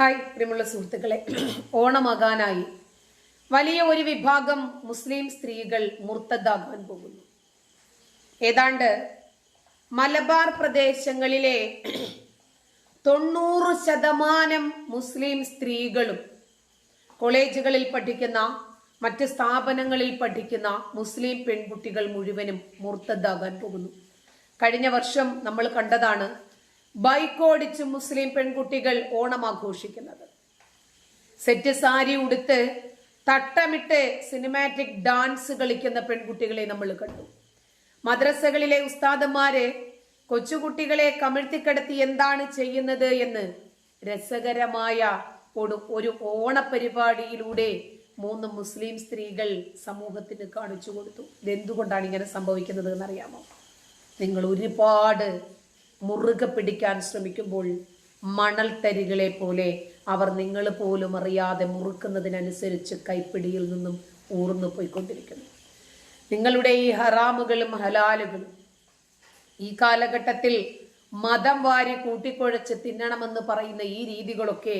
Hi പ്രിയമുള്ള സുഹൃത്തുക്കളെ. ഓണമാകാനായി വലിയ ഒരു വിഭാഗം മുസ്ലിം സ്ത്രീകൾ മുർത്തദാകാൻ പോകുന്നു. ഏതാണ്ട് മലബാർ പ്രദേശങ്ങളിലെ തൊണ്ണൂറ് ശതമാനം മുസ്ലിം സ്ത്രീകളും കോളേജുകളിൽ പഠിക്കുന്ന മറ്റ് സ്ഥാപനങ്ങളിൽ പഠിക്കുന്ന മുസ്ലിം പെൺകുട്ടികൾ മുഴുവനും മുർത്തദാകാൻ പോകുന്നു. കഴിഞ്ഞ വർഷം നമ്മൾ കണ്ടതാണ് ബൈക്ക് ഓടിച്ച് മുസ്ലിം പെൺകുട്ടികൾ ഓണം ആഘോഷിക്കുന്നത്. സെറ്റ് സാരി ഉടുത്ത് തട്ടമിട്ട് സിനിമാറ്റിക് ഡാൻസ് കളിക്കുന്ന പെൺകുട്ടികളെ നമ്മൾ കണ്ടു. മദ്രസകളിലെ ഉസ്താദന്മാര് കൊച്ചുകുട്ടികളെ കമിഴ്ത്തിക്കിടത്തി എന്താണ് ചെയ്യുന്നത് എന്ന് രസകരമായ ഒരു ഒരു ഓണപരിപാടിയിലൂടെ മൂന്ന് മുസ്ലിം സ്ത്രീകൾ സമൂഹത്തിന് കാണിച്ചു കൊടുത്തു. ഇതെന്തുകൊണ്ടാണ് ഇങ്ങനെ സംഭവിക്കുന്നത് എന്നറിയാമോ നിങ്ങൾ ഒരുപാട് മുറുകെ പിടിക്കാൻ ശ്രമിക്കുമ്പോൾ മണൽത്തരികളെ പോലെ അവർ നിങ്ങൾ പോലും അറിയാതെ മുറുക്കുന്നതിനനുസരിച്ച് കൈപ്പിടിയിൽ നിന്നും ഊർന്നു പോയിക്കൊണ്ടിരിക്കുന്നു. നിങ്ങളുടെ ഈ ഹറാമുകളും ഹലാലുകളും ഈ കാലഘട്ടത്തിൽ മതം വാരി കൂട്ടിക്കുഴച്ച് തിന്നണമെന്ന് പറയുന്ന ഈ രീതികളൊക്കെ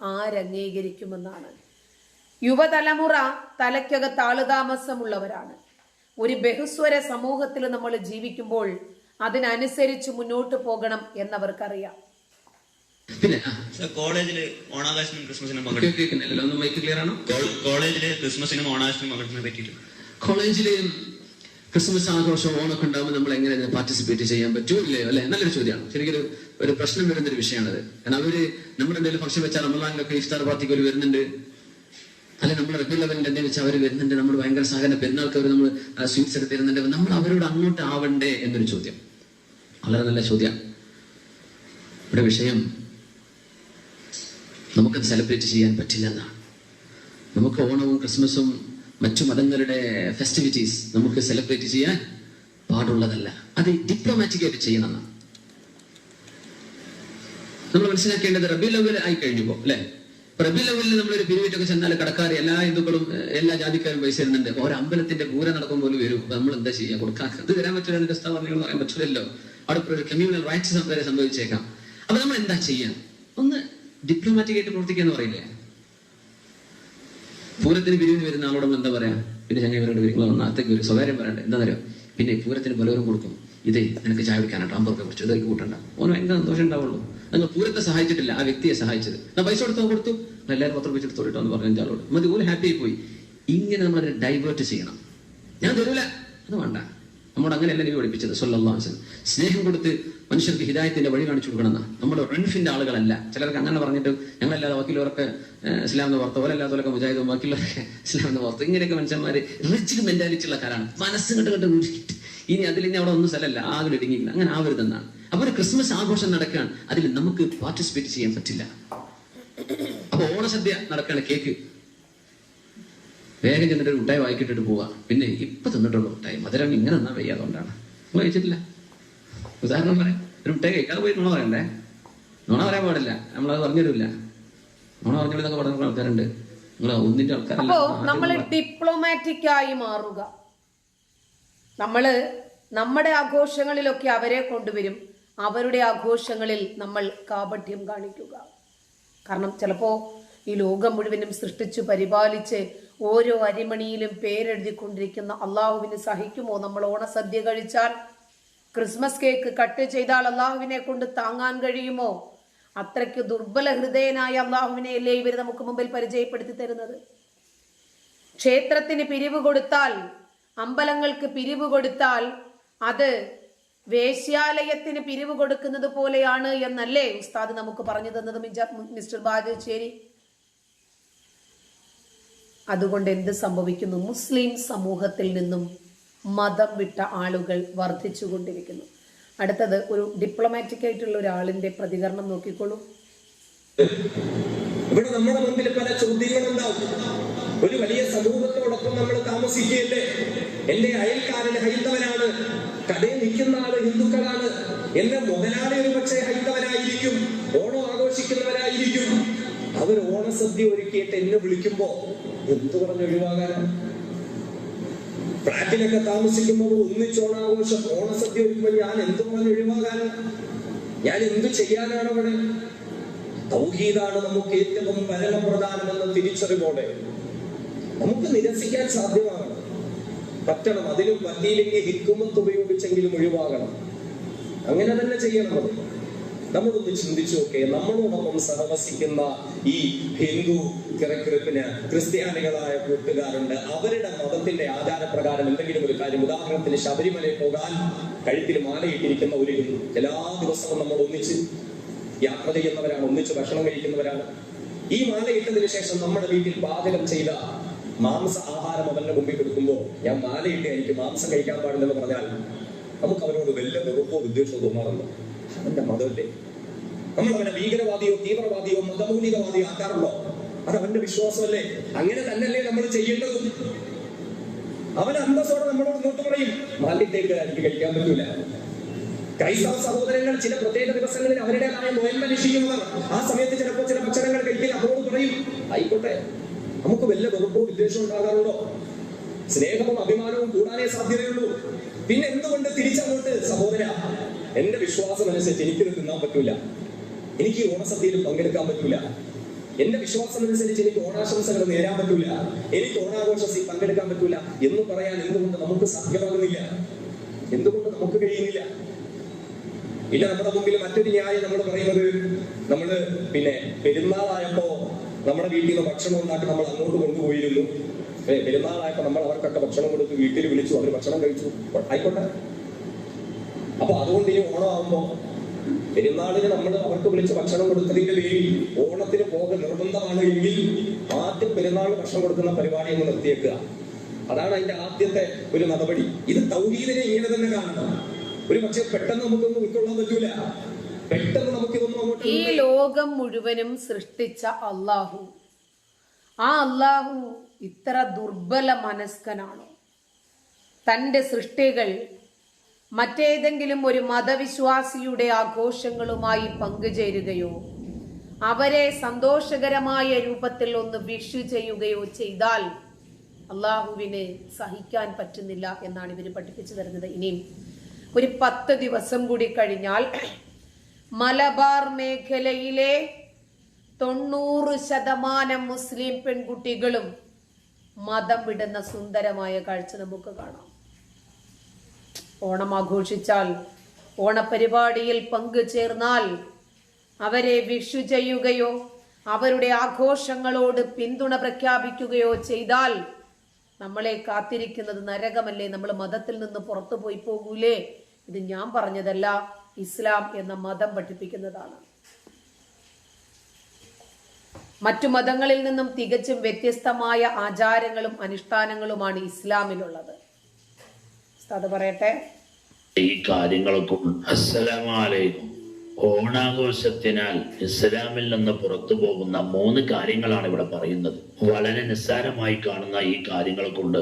ആരംഗീകരിക്കുമെന്നാണ്. യുവതലമുറ തലയ്ക്കകത്ത് ആളുതാമസമുള്ളവരാണ്. ഒരു ബഹുസ്വര സമൂഹത്തിൽ നമ്മൾ ജീവിക്കുമ്പോൾ അതിനനുസരിച്ച് മുന്നോട്ട് പോകണം എന്നവർക്കറിയാം. പിന്നെ? ആ, സർ കോളേജിൽ ഓണാഘോഷനും ക്രിസ്മസിനും കേക്ക് പങ്കെടുത്തു കേൾക്കുന്നില്ലല്ലോ ഒന്ന് മൈക്ക് ക്ലിയർ ആണോ? കോളേജിൽ ക്രിസ്മസിനും ഓണാഘോഷനും പങ്കെടുക്കുന്നതിനെ പറ്റിയിട്ട്. കോളേജിൽ ക്രിസ്മസ് ആഘോഷം ഓണൊക്കെ ഉണ്ടാകുമ്പോൾ നമ്മൾ എങ്ങനെ പാർട്ടിസിപ്പേറ്റ് ചെയ്യാൻ പറ്റുമോ ഇല്ലയോ അല്ലെ? നല്ലൊരു ചോദ്യമാണ്. ശരിക്കും ഒരു- ഒരു പ്രശ്നം വരുന്ന ഒരു വിഷയമാണത്. കാരണം അവർ നമ്മുടെ എന്തെങ്കിലും ഫംഗ്ഷൻ വെച്ചാൽ റമദാനിലൊക്കെ ഇഫ്താർ പാർട്ടിക്ക് അവർ വരുന്നുണ്ട്. അല്ലെ നമ്മൾ റെഗുലർ ലെവലിന്റെ എന്തെങ്കിലും വെച്ചാൽ അവർ വരുന്നുണ്ട്. നമ്മൾ ഭയങ്കര സഹകരണ പെരുന്നാൾക്ക് അവർ നമ്മൾ സ്വീറ്റ്സ് എടുത്ത് തരുന്നുണ്ട്. നമ്മൾ അവരോട് അങ്ങോട്ട് ആവണ്ടേ എന്നൊരു ചോദ്യം. വളരെ നല്ല ചോദ്യം. ഇവിടെ വിഷയം നമുക്കത് സെലിബ്രേറ്റ് ചെയ്യാൻ പറ്റില്ല എന്നാണ്. നമുക്ക് ഓണവും ക്രിസ്മസും മറ്റു മതങ്ങളുടെ ഫെസ്റ്റിവിറ്റീസ് നമുക്ക് സെലിബ്രേറ്റ് ചെയ്യാൻ പാടുള്ളതല്ല. അത് ഡിപ്ലോമാറ്റിക് ആയിട്ട് ചെയ്യണമെന്നാണ്. നമ്മൾ മനസ്സിലാക്കേണ്ടത് റബി ലെവൽ ആയി കഴിഞ്ഞപ്പോ അല്ലെ? റബി ലെവലിൽ നമ്മളൊരു പിരിവിറ്റൊക്കെ ചെന്നാൽ കടക്കാർ എല്ലാ ഹിന്ദുക്കളും എല്ലാ ജാതിക്കാരും പൈസ തരുന്നുണ്ട് ഓരോ അമ്പലത്തിന്റെ പൂര നടക്കുമ്പോൾ വരും. നമ്മൾ എന്താ ചെയ്യുക കൊടുക്കാൻ അത് വരാൻ പറ്റില്ല അതിന്റെ സ്ഥാപനങ്ങൾ പറയാൻ പറ്റില്ലല്ലോ. അവിടെ കമ്മ്യൂണൽ റൈറ്റ്സ് വരെ സംഭവിച്ചേക്കാം. അപ്പൊ നമ്മൾ എന്താ ചെയ്യാം? ഒന്ന് ഡിപ്ലോമാറ്റിക് ആയിട്ട് പ്രവർത്തിക്കുക എന്ന് പറയില്ലേ? പൂരത്തിന് പിരിവിന് വരുന്ന ആളോട് എന്താ പറയാ? പിന്നെ ചങ്ങായിവരോട് വന്ന അത്തേക്ക് ഒരു സ്വകാര്യം പറയണ്ട. എന്താ പറയുക പിന്നെ പൂരത്തിന് പലരും കൊടുക്കും. ഇതേ നിനക്ക് ചായ കുടിക്കാനായിട്ട് അമ്പത് രൂപ ഇതൊക്കെ കൂട്ടണ്ട. ഓന് ഭയങ്കര സന്തോഷം ഉണ്ടാവുള്ളൂ. നിങ്ങൾ പൂരത്തെ സഹായിച്ചിട്ടില്ല. ആ വ്യക്തിയെ സഹായിച്ചത്. ഞാൻ പൈസ കൊടുത്തോ? കൊടുത്തു. എല്ലാവരും പത്രം വെച്ചിട്ട് എടുത്തോട്ടോ എന്ന് പറഞ്ഞ ആളോട് മതി ഒരു ഹാപ്പി ആയി പോയി. ഇങ്ങനെ നമ്മൾ അതിനെ ഡൈവേർട്ട് ചെയ്യണം. ഞാൻ തരൂല. അത് വേണ്ട. നമ്മോട് അങ്ങനെയല്ല നബി പഠിപ്പിച്ചത് വസല്ലം. സ്നേഹം കൊടുത്ത് മനുഷ്യർക്ക് ഹിദായത്തിന്റെ വഴി കാണിച്ചു കൊടുക്കണം നമ്മുടെ റൺഫിന്റെ ആളുകളല്ല. ചിലർക്ക് അങ്ങനെ പറഞ്ഞിട്ട് ഞങ്ങളല്ലാതെ വക്കീലവർക്ക് ഇസ്ലാം എന്ന് വാർത്ത ഓരല്ലാത്തവരൊക്കെ മുജാഹിദും ബാക്കിയുള്ളവരൊക്കെ ഇസ്ലാം എന്ന് വാർത്ത ഇങ്ങനെയൊക്കെ മനുഷ്യന്മാര് റിച്ച് മെന്റാലിറ്റി ഉള്ള കാരാണ് മനസ്സ് കണ്ട് കണ്ട് ഊരിയിട്ട്. ഇനി അതിൽ ഇനി അവിടെ ഒന്നും സ്ഥലമല്ല ആകെ ഇടുങ്ങിയില്ല അങ്ങനെ ആവരുതെന്നാണ്. അപ്പൊ ഒരു ക്രിസ്മസ് ആഘോഷം നടക്കുകയാണ്. അതിൽ നമുക്ക് പാർട്ടിസിപ്പേറ്റ് ചെയ്യാൻ പറ്റില്ല. അപ്പൊ ഓണസദ്യ നടക്കുകയാണ് കേക്ക്. വേഗം ചെന്നിട്ട് ഒരു മുട്ടായി വായിക്കിട്ടിട്ട് പോവാ. പിന്നെ ഇപ്പൊ തിന്നിട്ടുള്ള മുട്ടായി മധുരം ഇങ്ങനെ എന്നാ വയ്യ അതുകൊണ്ടാണ്. നിങ്ങൾ കഴിച്ചിട്ടില്ല? ഉദാഹരണം പറയാം. ഒരു മുട്ടായി കഴിക്കാതെ പോയി നുണ പറയണ്ടേ? നുണ പറയാൻ പാടില്ല. നമ്മളത് പറഞ്ഞിട്ടില്ല നുണ പറഞ്ഞില്ലെന്നൊക്കെ പറഞ്ഞ ആൾക്കാരുണ്ട്. നിങ്ങൾ ഒന്നിന്റെ ആൾക്കാരല്ല. നമ്മൾ ഡിപ്ലോമാറ്റിക് ആയി മാറുക. നമ്മൾ നമ്മുടെ ആഘോഷങ്ങളിലൊക്കെ അവരെ കൊണ്ടുവരും. അവരുടെ ആഘോഷങ്ങളിൽ നമ്മൾ കാപട്യം കാണിക്കുക. കാരണം ചിലപ്പോ ഈ ലോകം മുഴുവനും സൃഷ്ടിച്ചു പരിപാലിച്ച് ഓരോ അരിമണിയിലും പേരെഴുതിക്കൊണ്ടിരിക്കുന്ന അള്ളാഹുവിന് സഹിക്കുമോ? നമ്മൾ ഓണസദ്യ കഴിച്ചാൽ ക്രിസ്മസ് കേക്ക് കട്ട് ചെയ്താൽ അള്ളാഹുവിനെ കൊണ്ട് താങ്ങാൻ കഴിയുമോ? അത്രയ്ക്ക് ദുർബല ഹൃദയനായ അള്ളാഹുവിനെയല്ലേ ഇവർ നമുക്ക് മുമ്പിൽ പരിചയപ്പെടുത്തി തരുന്നത്? ക്ഷേത്രത്തിന് പിരിവ് കൊടുത്താൽ അമ്പലങ്ങൾക്ക് പിരിവ് കൊടുത്താൽ അത് വേശ്യാലയത്തിന് പിരിവ് കൊടുക്കുന്നത് പോലെയാണ് എന്നല്ലേ ഉസ്താദ് നമുക്ക് പറഞ്ഞു തന്നത് മിസ്റ്റർ ബാജശ്ശേരി അതുകൊണ്ട് എന്ത് സംഭവിക്കുന്നു? മുസ്ലിം സമൂഹത്തിൽ നിന്നും മതം വിട്ട ആളുകൾ വർദ്ധിച്ചുകൊണ്ടിരിക്കുന്നു. അടുത്തത് ഒരു ഡിപ്ലോമാറ്റിക് ആയിട്ടുള്ള ഒരാളിന്റെ പ്രതികരണം നോക്കിക്കോളൂ. ഇവിടെ നമ്മുടെ മുമ്പിൽ പല ചോദ്യങ്ങളുണ്ടാവും. ഒരു വലിയ സമൂഹത്തോടൊപ്പം നമ്മൾ താമസിക്കുകയല്ലേ എന്റെ അയൽക്കാരൻ ഹൈന്ദവനാണ്. കടയിൽ നിൽക്കുന്ന ആൾ ഹിന്ദുക്കളാണ്. എന്റെ മുതലാളി ഒരു പക്ഷേ ഹൈന്ദവനായിരിക്കും. ഓണം ആഘോഷിക്കുന്നവരായിരിക്കും. അവർ ഓണസദ്യ ഒരുക്കിയിട്ട് എന്നെ വിളിക്കുമ്പോ എന്തു പറഞ്ഞ് ഒഴിവാകാനാ? ഫ്ലാറ്റിലൊക്കെ താമസിക്കുമ്പോൾ ഒന്നിച്ച് ഓണാഘോഷം ഓണസദ്യ ഒരുക്കുമ്പോൾ ഞാൻ എന്ത് പറഞ്ഞ് ഒഴിവാകാനാ? ഞാൻ എന്ത് ചെയ്യാനാണ് അവിടെ? തൗഹീദാണ് നമുക്ക് ഏറ്റവും പരമപ്രധാനമെന്ന തിരിച്ചറിവോടെ നമുക്ക് നിരസിക്കാൻ സാധ്യമാണ്. പറ്റണം അതിലും പറ്റിയില്ലെങ്കിൽ ഹിക്കുമത്ത് ഉപയോഗിച്ചെങ്കിലും ഒഴിവാകണം. അങ്ങനെ തന്നെ ചെയ്യണം നമ്മളൊന്ന് ചിന്തിച്ചു നോക്കെ നമ്മളോടൊപ്പം സഹവസിക്കുന്ന ഈ ഹിന്ദു കിറക്കിറപ്പിന് ക്രിസ്ത്യാനികളായ കൂട്ടുകാരുണ്ട്. അവരുടെ മതത്തിന്റെ ആചാരപ്രകാരം എന്തെങ്കിലും ഒരു കാര്യം. ഉദാഹരണത്തിന് ശബരിമലയിൽ പോകാൻ കഴുത്തിൽ മാലയിട്ടിരിക്കുന്ന ഒരു ഹിന്ദു. എല്ലാ ദിവസവും നമ്മൾ ഒന്നിച്ച് യാത്ര ചെയ്യുന്നവരാണ് ഒന്നിച്ച് ഭക്ഷണം കഴിക്കുന്നവരാണ്. ഈ മാലയിട്ടതിന് ശേഷം നമ്മുടെ വീട്ടിൽ പാചകം ചെയ്ത മാംസ ആഹാരം അവന്റെ മുമ്പിൽ കൊടുക്കുമ്പോൾ ഞാൻ മാലയിട്ട് എനിക്ക് മാംസം കഴിക്കാൻ പാടില്ലെന്ന് പറഞ്ഞാൽ നമുക്ക് അവരോട് വലിയ വെറുപ്പോ വിദ്വേഷമോ തോന്നാറുണ്ട്? അവന്റെ മതമല്ലേ? നമ്മൾ അവനെ ഭീകരവാദിയോ തീവ്രവാദിയോ മതമൗലികവാദിയോ ആക്കാറുണ്ടോ? അത് അവന്റെ വിശ്വാസമല്ലേ? അങ്ങനെ തന്നെയല്ലേ നമ്മൾ ചെയ്യേണ്ടതും. അവൻ അന്തസ്സോടെ നമ്മളോട് നോട്ട് പറയും മാലിന്യത്തേക്ക് എനിക്ക് കഴിക്കാൻ പറ്റൂല. ക്രൈസ്തവ സഹോദരങ്ങൾ ചില പ്രത്യേക ദിവസങ്ങളിൽ അവരുടേതായ നോയമ്പ് അനുഷ്ഠിക്കുന്നവർ ആ സമയത്ത് ചിലപ്പോൾ ചില ഭക്ഷണങ്ങൾ കഴിക്കില്ല അവരോട് പറയും ആയിക്കോട്ടെ നമുക്ക് വല്ല വെറുപ്പോ വിദ്വേഷവും ഉണ്ടാകാറുണ്ടോ? സ്നേഹവും അഭിമാനവും കൂടാനേ സാധ്യതയുള്ളൂ. പിന്നെ എന്തുകൊണ്ട് തിരിച്ചങ്ങോട്ട് സഹോദര? എന്റെ വിശ്വാസം അനുസരിച്ച് എനിക്കിത് തിന്നാൻ പറ്റൂല. എനിക്ക് ഈ ഓണസദ്യയിൽ പങ്കെടുക്കാൻ പറ്റൂല. എന്റെ വിശ്വാസം അനുസരിച്ച് എനിക്ക് ഓണാശംസകൾ നേരാൻ പറ്റൂല. എനിക്ക് ഓണാഘോഷത്തിൽ പങ്കെടുക്കാൻ പറ്റൂല. എന്ന് പറയാൻ എന്തുകൊണ്ട് നമുക്ക് സാധ്യമാകുന്നില്ല? എന്തുകൊണ്ട് നമുക്ക് കഴിയുന്നില്ല? പിന്നെ നമ്മുടെ മുമ്പിൽ മറ്റൊരു ന്യായം നമ്മൾ പറയുന്നത് നമ്മൾ പിന്നെ പെരുന്നാളായപ്പോ നമ്മുടെ വീട്ടിൽ നിന്ന് ഭക്ഷണം ഉണ്ടാക്കി നമ്മൾ അങ്ങോട്ട് കൊണ്ടുപോയിരുന്നു. പെരുന്നാളായപ്പോ നമ്മൾ അവർക്കൊക്കെ ഭക്ഷണം കൊടുത്ത് വീട്ടിൽ വിളിച്ചു. അവർ ഭക്ഷണം കഴിച്ചു. ആയിക്കോട്ടെ. അപ്പൊ അതുകൊണ്ട് ഇനി ഓണമാകുമ്പോ പെരുന്നാളിന് നമ്മൾ അവർക്ക് വിളിച്ച് ഭക്ഷണം കൊടുത്തതിന്റെ പേരിൽ ഓണത്തിന് പോക നിർബന്ധമാണ് എങ്കിൽ ആദ്യം പെരുന്നാൾ ഭക്ഷണം കൊടുക്കുന്ന പരിപാടി ഒന്ന് നിർത്തിയേക്കുക. അതാണ് അതിന്റെ ആദ്യത്തെ ഒരു നടപടി. ഇത് തൗഹീദിനെ ഇങ്ങനെ തന്നെ കാണണം. ഒരു പക്ഷെ പെട്ടെന്ന് നമുക്കൊന്നും ഉൾക്കൊള്ളാൻ പറ്റൂല. പെട്ടെന്ന് നമുക്കിതൊന്നും അങ്ങോട്ട് ഈ ലോകം മുഴുവനും സൃഷ്ടിച്ച അള്ളാഹു ആ അള്ളാഹു ഇത്ര ദുർബല മനസ്കനാണോ. തന്റെ സൃഷ്ടികൾ മറ്റേതെങ്കിലും ഒരു മതവിശ്വാസിയുടെ ആഘോഷങ്ങളുമായി പങ്കുചേരുകയോ അവരെ സന്തോഷകരമായ രൂപത്തിൽ ഒന്ന് വിഷു ചെയ്യുകയോ ചെയ്താൽ അള്ളാഹുവിന് സഹിക്കാൻ പറ്റുന്നില്ല എന്നാണ് ഇവർ പഠിപ്പിച്ചു തരുന്നത്. ഇനിയും ഒരു പത്ത് ദിവസം കൂടി കഴിഞ്ഞാൽ മലബാർ മേഖലയിലെ തൊണ്ണൂറ് ശതമാനം മുസ്ലിം പെൺകുട്ടികളും മതം വിടുന്ന സുന്ദരമായ കാഴ്ച നമുക്ക് കാണാം. ഓണം ആഘോഷിച്ചാൽ ഓണപരിപാടിയിൽ പങ്കുചേർന്നാൽ അവരെ വിഷു ചെയ്യുകയോ അവരുടെ ആഘോഷങ്ങളോട് പിന്തുണ പ്രഖ്യാപിക്കുകയോ ചെയ്താൽ നമ്മളെ കാത്തിരിക്കുന്നത് നരകമല്ലേ? നമ്മൾ മതത്തിൽ നിന്ന് പുറത്തു പോയി പോകൂലേ? ഇത് ഞാൻ പറഞ്ഞതല്ല ഇസ്ലാം എന്ന മതം പഠിപ്പിക്കുന്നതാണ്. മറ്റു മതങ്ങളിൽ നിന്നും തികച്ചും വ്യത്യസ്തമായ ആചാരങ്ങളും അനുഷ്ഠാനങ്ങളുമാണ് ഇസ്ലാമിലുള്ളത്. അത് പറയട്ടെ. ഈ കാര്യങ്ങളൊക്കെ അസ്സലാമലൈക്കും ഓണാഘോഷത്തിനാൽ ഇസ്ലാമിൽ നിന്ന് പുറത്തു പോകുന്ന മൂന്ന് കാര്യങ്ങളാണ് ഇവിടെ പറയുന്നത്. വളരെ നിസ്സാരമായി കാണുന്ന ഈ കാര്യങ്ങൾ കൊണ്ട്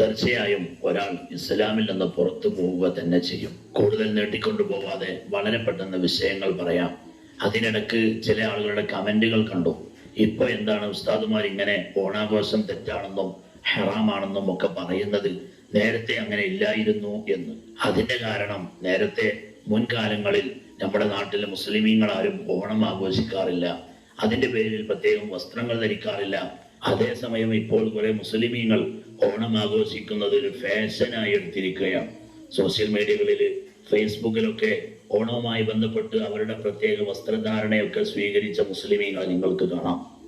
തീർച്ചയായും ഒരാൾ ഇസ്ലാമിൽ നിന്ന് പുറത്തു പോവുക തന്നെ ചെയ്യും. കൂടുതൽ നീട്ടിക്കൊണ്ടു പോവാതെ വളരെ പെട്ടെന്ന് വിഷയങ്ങൾ പറയാം. അതിനിടക്ക് ചില ആളുകളുടെ കമന്റുകൾ കണ്ടു. ഇപ്പൊ എന്താണ് ഉസ്താദുമാർ ഇങ്ങനെ ഓണാഘോഷം തെറ്റാണെന്നും ഹെറാമാണെന്നും ഒക്കെ പറയുന്നത് നേരത്തെ അങ്ങനെ ഇല്ലായിരുന്നു എന്ന്. അതിന്റെ കാരണം നേരത്തെ മുൻകാലങ്ങളിൽ നമ്മുടെ നാട്ടിലെ മുസ്ലിമീങ്ങൾ ആരും ഓണം ആഘോഷിക്കാറില്ല. അതിന്റെ പേരിൽ പ്രത്യേകം വസ്ത്രങ്ങൾ ധരിക്കാറില്ല. അതേസമയം ഇപ്പോൾ കുറെ മുസ്ലിമീങ്ങൾ ഓണം ആഘോഷിക്കുന്നത് ഒരു ഫാഷനായി എടുത്തിരിക്കുകയാണ്. സോഷ്യൽ മീഡിയകളിൽ ഫേസ്ബുക്കിലൊക്കെ ഓണവുമായി ബന്ധപ്പെട്ട് അവരുടെ പ്രത്യേക വസ്ത്രധാരണയൊക്കെ സ്വീകരിച്ച മുസ്ലിമീങ്ങളെ നിങ്ങൾക്ക് കാണാം.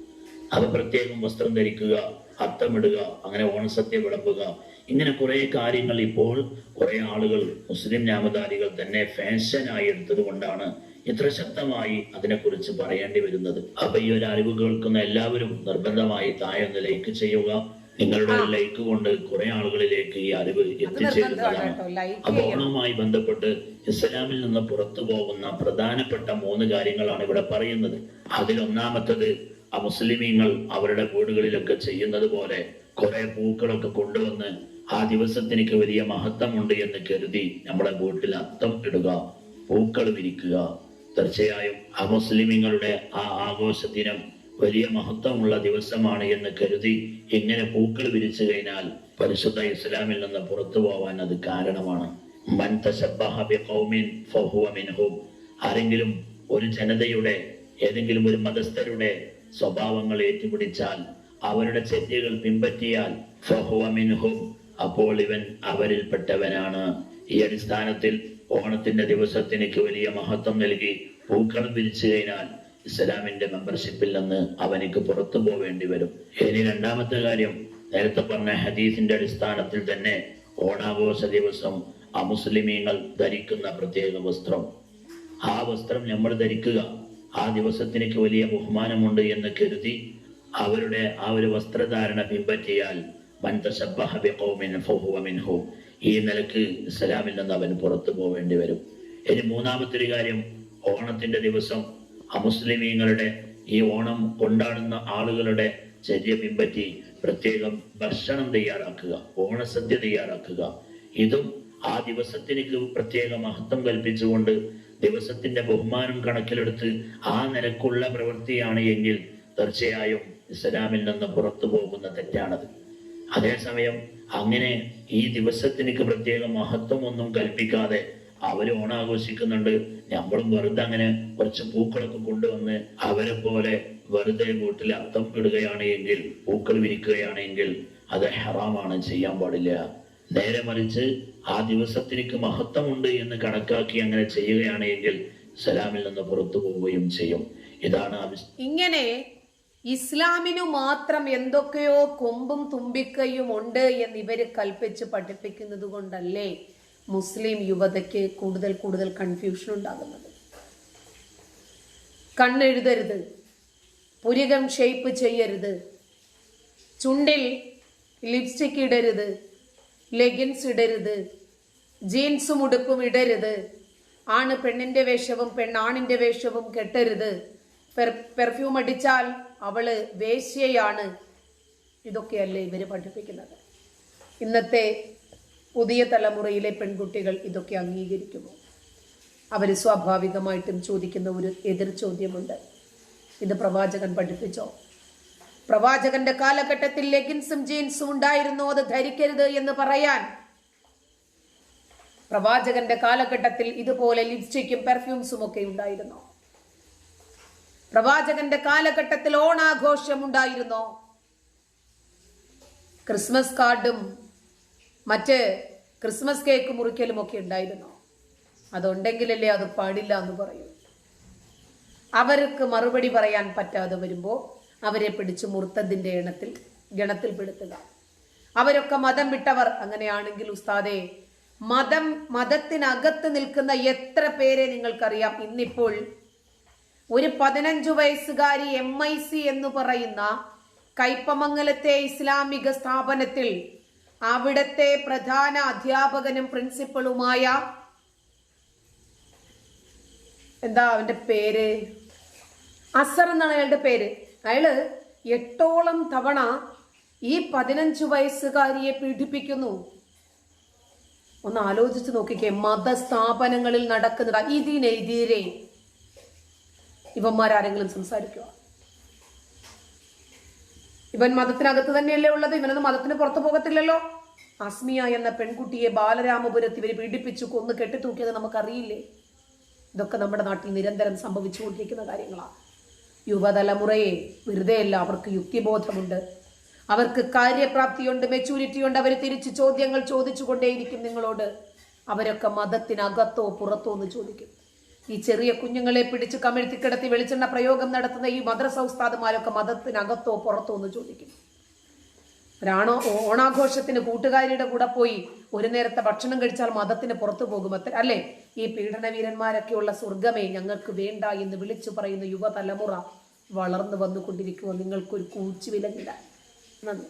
അവ പ്രത്യേകം വസ്ത്രം ധരിക്കുക അത്തമിടുക അങ്ങനെ ഓണസദ്യ വിളമ്പുക ഇങ്ങനെ കുറെ കാര്യങ്ങൾ ഇപ്പോൾ കുറെ ആളുകൾ മുസ്ലിം നാമധാരികൾ തന്നെ ഫാഷനായി എടുത്തത് കൊണ്ടാണ് ഇത്ര ശക്തമായി അതിനെക്കുറിച്ച് പറയേണ്ടി വരുന്നത്. അപ്പൊ ഈ ഒരു അറിവ് കേൾക്കുന്ന എല്ലാവരും നിർബന്ധമായി താഴെ ഒന്ന് ലൈക്ക് ചെയ്യുക. നിങ്ങളുടെ ലൈക്ക് കൊണ്ട് കുറെ ആളുകളിലേക്ക് ഈ അറിവ് എത്തിച്ചേരുന്നതാണ്. അപ്പൊ ഓണവുമായി ബന്ധപ്പെട്ട് ഇസ്ലാമിൽ നിന്ന് പുറത്തു പോകുന്ന പ്രധാനപ്പെട്ട മൂന്ന് കാര്യങ്ങളാണ് ഇവിടെ പറയുന്നത്. അതിലൊന്നാമത്തത് ആ മുസ്ലിമീങ്ങൾ അവരുടെ വീടുകളിലൊക്കെ ചെയ്യുന്നത് പോലെ കുറെ പൂക്കളൊക്കെ കൊണ്ടുവന്ന് ആ ദിവസത്തിനൊക്കെ വലിയ മഹത്വമുണ്ട് എന്ന് കരുതി നമ്മുടെ വീട്ടിൽ അത്തം ഇടുക പൂക്കൾ വിരിക്കുക. തീർച്ചയായും ആ മുസ്ലിമീങ്ങളുടെ ആ ആഘോഷ ദിനം വലിയ മഹത്വമുള്ള ദിവസമാണ് എന്ന് കരുതി ഇങ്ങനെ പൂക്കൾ വിരിച്ചു കഴിഞ്ഞാൽ പരിശുദ്ധ ഇസ്ലാമിൽ നിന്ന് പുറത്തു പോവാൻ അത് കാരണമാണ്. ആരെങ്കിലും ഒരു ജനതയുടെ ഏതെങ്കിലും ഒരു മതസ്ഥരുടെ സ്വഭാവങ്ങൾ ഏറ്റുപിടിച്ചാൽ അവരുടെ ചര്യകൾ പിൻപറ്റിയാൽ ഫഹുവ മിൻഹും. അപ്പോൾ ഇവൻ അവരിൽപ്പെട്ടവനാണ്. ഈ അടിസ്ഥാനത്തിൽ ഓണത്തിന്റെ ദിവസത്തിനേക്ക് വലിയ മഹത്വം നൽകി പൂക്കളം വിരിച്ചു കഴിഞ്ഞാൽ ഇസ്ലാമിന്റെ മെമ്പർഷിപ്പിൽ നിന്ന് അവനിക്ക് പുറത്തു പോവേണ്ടി വരും. ഇനി രണ്ടാമത്തെ കാര്യം നേരത്തെ പറഞ്ഞ ഹദീസിന്റെ അടിസ്ഥാനത്തിൽ തന്നെ ഓണാഘോഷ ദിവസം അമുസ്ലിമീങ്ങൾ ധരിക്കുന്ന പ്രത്യേക വസ്ത്രം. ആ വസ്ത്രം നമ്മൾ ധരിക്കുക ആ ദിവസത്തിനേക്ക് വലിയ ബഹുമാനമുണ്ട് എന്ന് കരുതി അവരുടെ ആ ഒരു വസ്ത്രധാരണ പിൻപറ്റിയാൽ ഈ നിലയ്ക്ക് ഇസ്ലാമിൽ നിന്ന് അവൻ പുറത്തു പോവേണ്ടി വരും. ഇനി മൂന്നാമത്തെ ഒരു കാര്യം ഓണത്തിന്റെ ദിവസം അമുസ്ലിമീങ്ങളുടെ ഈ ഓണം കൊണ്ടാടുന്ന ആളുകളുടെ ചര്യ പിൻപറ്റി പ്രത്യേകം ഭക്ഷണം തയ്യാറാക്കുക ഓണസദ്യ തയ്യാറാക്കുക. ഇതും ആ ദിവസത്തിനേക്ക് പ്രത്യേക മഹത്വം കൽപ്പിച്ചുകൊണ്ട് ദിവസത്തിന്റെ ബഹുമാനം കണക്കിലെടുത്ത് ആ നിലക്കുള്ള പ്രവൃത്തിയാണ് എങ്കിൽ തീർച്ചയായും ഇസ്ലാമിൽ നിന്ന് പുറത്തു പോകുന്ന തെറ്റാണത്. അതേസമയം അങ്ങനെ ഈ ദിവസത്തിനേക്ക് പ്രത്യേക മഹത്വം ഒന്നും കൽപ്പിക്കാതെ അവർ ഓണാഘോഷിക്കുന്നുണ്ട്. നമ്മളും വെറുതെ അങ്ങനെ കുറച്ച് പൂക്കളൊക്കെ കൊണ്ടുവന്ന് അവരെ പോലെ വെറുതെ വീട്ടിൽ അർത്ഥം ഇടുകയാണ് എങ്കിൽ പൂക്കൾ വിരിക്കുകയാണെങ്കിൽ അത് ഹറാമാണ് ചെയ്യാൻ പാടില്ല. നേരെ മറിച്ച് ആ ദിവസത്തിനേക്ക് മഹത്വമുണ്ട് എന്ന് കണക്കാക്കി അങ്ങനെ ചെയ്യുകയാണെങ്കിൽ സലാമിൽ നിന്ന് പുറത്തു പോവുകയും ചെയ്യും. ഇതാണ് ഇങ്ങനെ ഇസ്ലാമിനു മാത്രം എന്തൊക്കെയോ കൊമ്പും തുമ്പിക്കയും ഉണ്ട് എന്ന് ഇവർ കൽപ്പിച്ച് പഠിപ്പിക്കുന്നത് കൊണ്ടല്ലേ മുസ്ലിം യുവതയ്ക്ക് കൂടുതൽ കൂടുതൽ കൺഫ്യൂഷൻ ഉണ്ടാകുന്നത്. കണ്ണെഴുതരുത് പുരികം ഷേപ്പ് ചെയ്യരുത് ചുണ്ടിൽ ലിപ്സ്റ്റിക് ഇടരുത് ലെഗിൻസ് ഇടരുത് ജീൻസും ഉടുപ്പും ഇടരുത് ആണ് പെണ്ണിന്റെ വേഷവും പെണ്ണാണിന്റെ വേഷവും കെട്ടരുത്. പെർഫ്യൂം അടിച്ചാൽ അവൾ വേശ്യയാണ്. ഇതൊക്കെയല്ലേ ഇവർ പഠിപ്പിക്കുന്നത്? ഇന്നത്തെ പുതിയ തലമുറയിലെ പെൺകുട്ടികൾ ഇതൊക്കെ അംഗീകരിക്കുമോ? അവർ സ്വാഭാവികമായിട്ടും ചോദിക്കുന്ന ഒരു എതിർ ചോദ്യമുണ്ട്. ഇത് പ്രവാചകൻ പഠിപ്പിച്ചോ? പ്രവാചകന്റെ കാലഘട്ടത്തിൽ ലെഗിൻസും ജീൻസും ഉണ്ടായിരുന്നു? അത് ധരിക്കരുത് എന്ന് പറയാൻ. പ്രവാചകന്റെ കാലഘട്ടത്തിൽ ഇതുപോലെ ലിപ്സ്റ്റിക്കും പെർഫ്യൂംസും ഒക്കെ ഉണ്ടായിരുന്നോ? പ്രവാചകന്റെ കാലഘട്ടത്തിൽ ഓണാഘോഷം ഉണ്ടായിരുന്നോ ക്രിസ്മസ് കാർഡും മറ്റ് ക്രിസ്മസ് കേക്ക് മുറിക്കലും ഒക്കെ ഉണ്ടായിരുന്നു. അതുണ്ടെങ്കിലല്ലേ അത് പാടില്ല എന്ന് പറയൂ. അവർക്ക് മറുപടി പറയാൻ പറ്റാതെ വരുമ്പോൾ അവരെ പിടിച്ച് മുറുത്തതിന്റെ എണ്ണത്തിൽ ഗണത്തിൽപ്പെടുത്തുക അവരൊക്കെ മതം വിട്ടവർ അങ്ങനെയാണെങ്കിൽ ഉസ്താദെ മതം മതത്തിനകത്ത് നിൽക്കുന്ന എത്ര പേരെ നിങ്ങൾക്കറിയാം? ഇന്നിപ്പോൾ ഒരു പതിനഞ്ചു വയസ്സുകാരി എം ഐ സി എന്ന് പറയുന്ന കൈപ്പമംഗലത്തെ ഇസ്ലാമിക സ്ഥാപനത്തിൽ അവിടത്തെ പ്രധാന അധ്യാപകനും പ്രിൻസിപ്പളുമായ എന്താ അവന്റെ പേര്? അസർ എന്നാണ് അയാളുടെ പേര്. അയാൾ എട്ടോളം തവണ ഈ പതിനഞ്ചു വയസ്സുകാരിയെ പീഡിപ്പിക്കുന്നു. ഒന്ന് ആലോചിച്ച് നോക്കിക്കേ മതസ്ഥാപനങ്ങളിൽ നടക്കുന്നതാ ഇതിനെതിരെ ഇവന്മാരാരെങ്കിലും സംസാരിക്കുക ഇവൻ മതത്തിനകത്ത് തന്നെയല്ലേ ഉള്ളത്? ഇവനൊന്നും മതത്തിന് പുറത്തു പോകത്തില്ലല്ലോ. അസ്മിയ എന്ന പെൺകുട്ടിയെ ബാലരാമപുരത്ത് ഇവർ പീഡിപ്പിച്ചു കൊന്ന് കെട്ടിത്തൂക്കിയത് നമുക്കറിയില്ലേ? ഇതൊക്കെ നമ്മുടെ നാട്ടിൽ നിരന്തരം സംഭവിച്ചുകൊണ്ടിരിക്കുന്ന കാര്യങ്ങളാണ് യുവതലമുറയെ വെറുതെയല്ല അവർക്ക് യുക്തിബോധമുണ്ട്. അവർക്ക് കാര്യപ്രാപ്തിയുണ്ട് മെച്ചൂരിറ്റിയുണ്ട് അവർ തിരിച്ച് ചോദ്യങ്ങൾ ചോദിച്ചുകൊണ്ടേയിരിക്കും നിങ്ങളോട്. അവരൊക്കെ മതത്തിനകത്തോ പുറത്തോ എന്ന് ചോദിക്കും. ഈ ചെറിയ കുഞ്ഞുങ്ങളെ പിടിച്ച് കമിഴ്ത്തി കിടത്തി വെളിച്ചെണ്ണ പ്രയോഗം നടത്തുന്ന ഈ മദ്രസ ഉസ്താദുമാരൊക്കെ മതത്തിനകത്തോ പുറത്തോ എന്ന് ചോദിക്കും ഒരാണോ ഓണാഘോഷത്തിന് കൂട്ടുകാരിയുടെ കൂടെ പോയി ഒരു നേരത്തെ ഭക്ഷണം കഴിച്ചാൽ മതത്തിന് പുറത്തു പോകുമത്ര അല്ലേ? ഈ പീഡനവീരന്മാരൊക്കെയുള്ള സ്വർഗമേ ഞങ്ങൾക്ക് വേണ്ട എന്ന് വിളിച്ചു പറയുന്ന യുവതലമുറ വളർന്നു വന്നുകൊണ്ടിരിക്കുമോ നിങ്ങൾക്കൊരു കൂച്ചു വിലങ്ങില്ല നന്ദി.